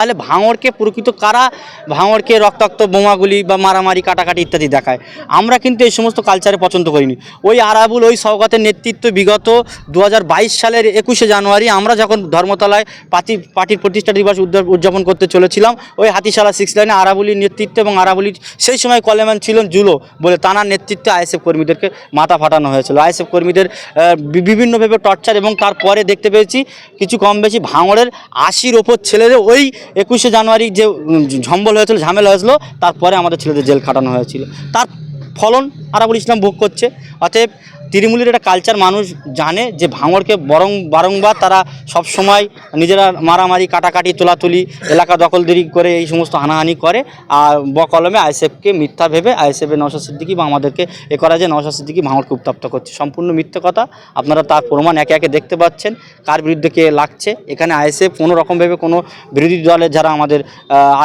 তাহলে ভাঙড়কে প্রকৃত কারা? ভাঙড়কে রক্তাক্ত বোমাগুলি বা মারামারি, কাটাকাটি ইত্যাদি দেখায়। আমরা কিন্তু এই সমস্ত কালচারে পছন্দ করিনি। ওই আরাবুল, ওই সওগাতের নেতৃত্ব বিগত দু হাজার বাইশ সালের একুশে জানুয়ারি আমরা যখন ধর্মতলায় পার্টি পার্টির প্রতিষ্ঠা দিবস উদ্যা- উদযাপন করতে চলেছিলাম, ওই হাতিশালা সিক্স লাইনে আরাবুলির নেতৃত্ব এবং আরাবুলির সেই সময় কলেমান ছিলেন জুলো বলে তানার নেতৃত্বে আইএসএফ কর্মীদেরকে মাথা ফাটানো হয়েছিল। আইএসএফ কর্মীদের বিভিন্নভাবে টর্চার এবং তারপরে দেখতে পেয়েছি, কিছু কম বেশি ভাঙড়ের আশির ওপর ছেলেদের ওই একুশে জানুয়ারি যে ঝম্বল হয়েছিল, ঝামেলা হয়েছিল, তারপরে আমাদের ছেলেদের জেল খাটানো হয়েছিল। তার ফলন আরাবুল ইসলাম ভোগ করছে, অতএব তৃণমূলের একটা কালচার মানুষ জানে যে ভাঙড়কে বরং বারংবার তারা সব সময় নিজেরা মারামারি কাটাকাটি তোলাতুলি এলাকা দখলদারি করে এই সমস্ত হানাহানি করে আর বকলমে আইএসএফকে মিথ্যা ভেবে আইএসএফের নওশাদ সিদ্দিকি বা আমাদেরকে এ করা যে নওশাদ সিদ্দিকি ভাঙড়কে উত্তপ্ত করছে। সম্পূর্ণ মিথ্যে কথা। আপনারা তার প্রমাণ একে একে দেখতে পাচ্ছেন। কার বিরুদ্ধে কে লাগছে? এখানে আইএসএফ কোনো রকমভাবে কোনো বিরোধী দলের যারা আমাদের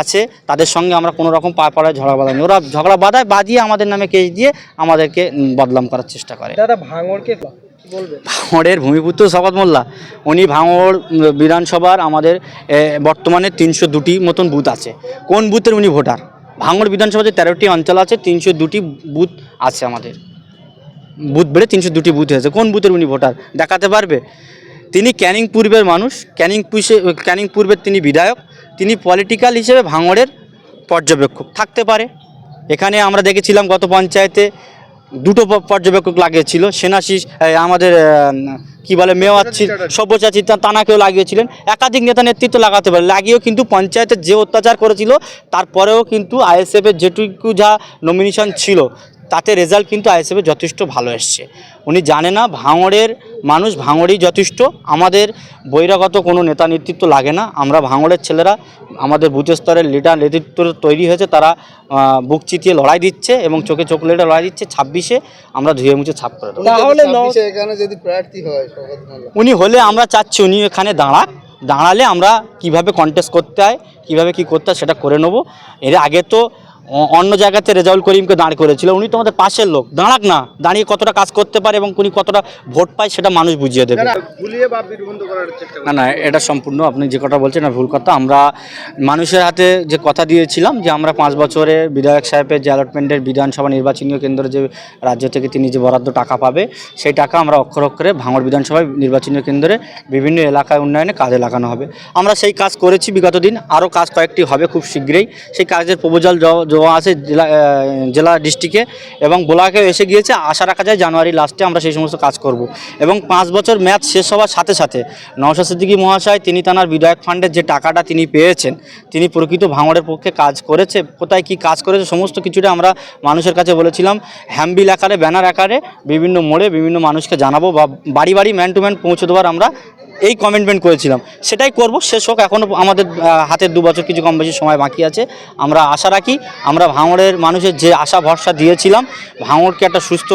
আছে তাদের সঙ্গে আমরা কোনো রকম পা পাড়ায় ঝগড়া বাঁধানি ওরা ঝগড়া বাঁধায় বাদিয়ে আমাদের নামে কেস দিয়ে আমাদেরকে উম, বদনাম করার চেষ্টা করে। ভাঙড়কে ভাঙড়ের ভূমিপুত্র শপথ মোল্লা। উনি ভাঙড় বিধানসভার আমাদের বর্তমানে তিনশো দুটি মতন বুথ আছে। কোন বুথের উনি ভোটার? ভাঙড় বিধানসভাতে তেরোটি অঞ্চল আছে, তিনশো দুটি বুথ আছে আমাদের। বুথ বেড়ে তিনশো দুটি বুথ হয়েছে। কোন বুথের উনি ভোটার? দেখাতে পারবে? তিনি ক্যানিং পূর্বের মানুষ। ক্যানিং পুষে, ক্যানিং পূর্বের তিনি বিধায়ক। তিনি পলিটিক্যাল হিসেবে ভাঙড়ের পর্যবেক্ষক। থাকতে পারে। এখানে আমরা দেখেছিলাম গত পঞ্চায়েতে দুটো পর্যবেক্ষক লাগিয়েছিল সেনাশিস আমাদের কি বলে মেওয়াত ছিল সব্যসাচী তা- তানাকেও লাগিয়েছিলেন। একাধিক নেতা নেতৃত্ব লাগাতে পারে লাগিয়েও কিন্তু পঞ্চায়েতের যে অত্যাচার করেছিল তারপরেও কিন্তু আইএসএফের যেটুকু যা নমিনেশন ছিল তাতে রেজাল্ট কিন্তু আইএসএফের যথেষ্ট ভালো এসছে। উনি জানে না ভাঙড়ের মানুষ ভাঙড়েই যথেষ্ট। আমাদের বহিরাগত কোনো নেতা নেতৃত্ব লাগে না। আমরা ভাঙড়ের ছেলেরা আমাদের বুথ স্তরের লিডার নেতৃত্ব তৈরি হয়েছে তারা বুক চিতিয়ে লড়াই দিচ্ছে এবং চোখে চোখ লেটে লড়াই দিচ্ছে। ছাব্বিশে আমরা ধুয়ে মুছে ছাপ করে তাহলে এখানে যদি প্রার্থী হয় উনি হলে আমরা চাচ্ছি উনি এখানে দাঁড়াক। দাঁড়ালে আমরা কীভাবে কন্টেস্ট করতে হয় কীভাবে কি করতে হয় সেটা করে নেব। এর আগে তো অন্য জায়গাতে রেজাউল করিমকে দাঁড় করেছিল। উনি তো আমাদের পাশের লোক। দাঁড়াক না। দাঁড়িয়ে কতটা কাজ করতে পারে এবং উনি কতটা ভোট পায় সেটা মানুষ বুঝিয়ে দেবে। না না এটা সম্পূর্ণ আপনি যে কথা বলছেন না ভুল কথা। আমরা মানুষের হাতে যে কথা দিয়েছিলাম যে আমরা পাঁচ বছরে বিধায়ক সাহেবের যে অ্যালটমেন্টের বিধানসভা নির্বাচনীয় কেন্দ্র যে রাজ্য থেকে তিনি যে বরাদ্দ টাকা পাবে সেই টাকা আমরা অক্ষর অক্ষরে ভাঙড় বিধানসভায় নির্বাচনীয় কেন্দ্রে বিভিন্ন এলাকায় উন্নয়নে কাজে লাগানো হবে। আমরা সেই কাজ করেছি বিগত দিন। আরও কাজ কয়েকটি হবে খুব শীঘ্রই। সেই কাজের প্রপোজাল দেওয়া আছে জেলা জেলা ডিস্ট্রিক্টে এবং ব্লকেও এসে গিয়েছে। আশা রাখা যায় জানুয়ারি লাস্টে আমরা সেই সমস্ত কাজ করব। এবং পাঁচ বছর ম্যাচ শেষ হওয়ার সাথে সাথে সিদ্দিকী মহাশয়, তিনি তানার বিধায়ক ফান্ডের যে টাকাটা তিনি পেয়েছেন, তিনি প্রকৃত ভাঙড়ের পক্ষে কাজ করেছে। কোথায় কি কাজ করেছে সমস্ত কিছুটা আমরা মানুষের কাছে বলেছিলাম। হ্যাম্বিল আকারে, ব্যানার আকারে বিভিন্ন মোড়ে বিভিন্ন মানুষকে জানাব বা বাড়ি বাড়ি ম্যান টু ম্যান পৌঁছে দেওয়ার আমরা এই কমিটমেন্ট করেছিলাম। সেটাই করব, শেষ হোক এখনও আমাদের হাতে দু বছর কিছু কম বেশি সময় বাকি আছে। আমরা আশা রাখি, আমরা ভাঙড়ের মানুষের যে আশা, ভরসা দিয়েছিলাম, ভাঙড়কে একটা সুস্থ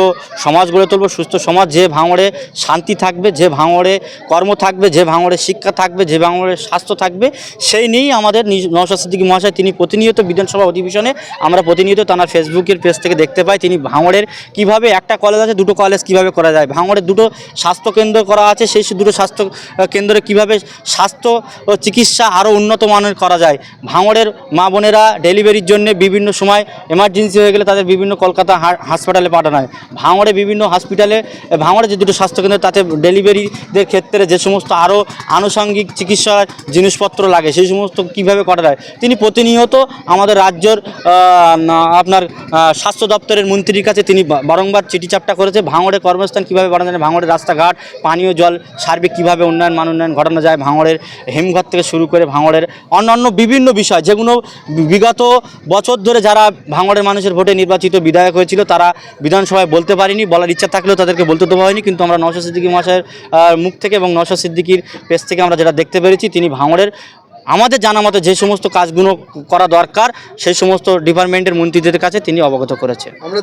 সমাজ গড়ে তুলব, সুস্থ সমাজ যে ভাঙড়ে শান্তি থাকবে, যে ভাঙড়ে কর্ম থাকবে, যে ভাঙড়ে শিক্ষা থাকবে, যে ভাঙড়ে স্বাস্থ্য থাকবে, সেই নিয়েই আমাদের নওশাদ সিদ্দিকী মহাশয়, তিনি প্রতিনিয়ত বিধানসভা অধিবেশনে, আমরা প্রতিনিয়ত তার ফেসবুকের পেজ থেকে দেখতে পাই, তিনি ভাঙড়ের কীভাবে একটা কলেজ আছে, দুটো কলেজ কীভাবে করা যায়। ভাঙড়ের দুটো স্বাস্থ্য কেন্দ্র করা আছে, সেই দুটো স্বাস্থ্য কেন্দ্রে কীভাবে স্বাস্থ্য ও চিকিৎসা আরও উন্নত মানের করা যায়? ভাঙড়ের মা বোনেরা ডেলিভারির জন্য বিভিন্ন সময় এমার্জেন্সি হয়ে গেলে তাদের বিভিন্ন কলকাতা হাসপাতালে পাঠানো হয় ভাঙড়ে বিভিন্ন হসপিটালে ভাঙড়ে যে দুটো স্বাস্থ্যকেন্দ্র তাতে ডেলিভারিদের ক্ষেত্রে যে সমস্ত আরও আনুষঙ্গিক চিকিৎসার জিনিসপত্র লাগে, সেই সমস্ত কীভাবে করা যায়? তিনি প্রতিনিয়ত আমাদের রাজ্যের আপনার স্বাস্থ্য দপ্তরের মন্ত্রীর কাছে তিনি বারংবার চিঠি চাপটা করেছে, ভাঙড়ে কর্মস্থান কীভাবে বাড়ানো যায়, ভাঙড়ের রাস্তাঘাট, পানীয় জল, সার্বিক কীভাবে উন্নয়ন মান উন্নয়ন ঘটানো যায় ভাঙড়ের হিমঘর থেকে শুরু করে ভাঙড়ের অন্যান্য বিভিন্ন বিষয়। যেগুলো বিগত বছর ধরে যারা ভাঙড়ের মানুষের ভোটে নির্বাচিত বিধায়ক হয়েছিল, তারা বিধানসভায় বলতে পারেনি, বলার ইচ্ছা থাকলেও তাদেরকে বলতে দেওয়া হয়নি। কিন্তু আমরা নশা সিদ্দিকী মহাশয়ের মুখ থেকে এবং নশা সিদ্দিকির পেজ থেকে আমরা যেটা দেখতে পেরেছি, তিনি ভাঙড়ের আমাদের জানা মতে যে সমস্ত কাজগুলো করা দরকার, সেই সমস্ত ডিপার্টমেন্টের মন্ত্রীদের কাছে তিনি অবগত করেছে আমরা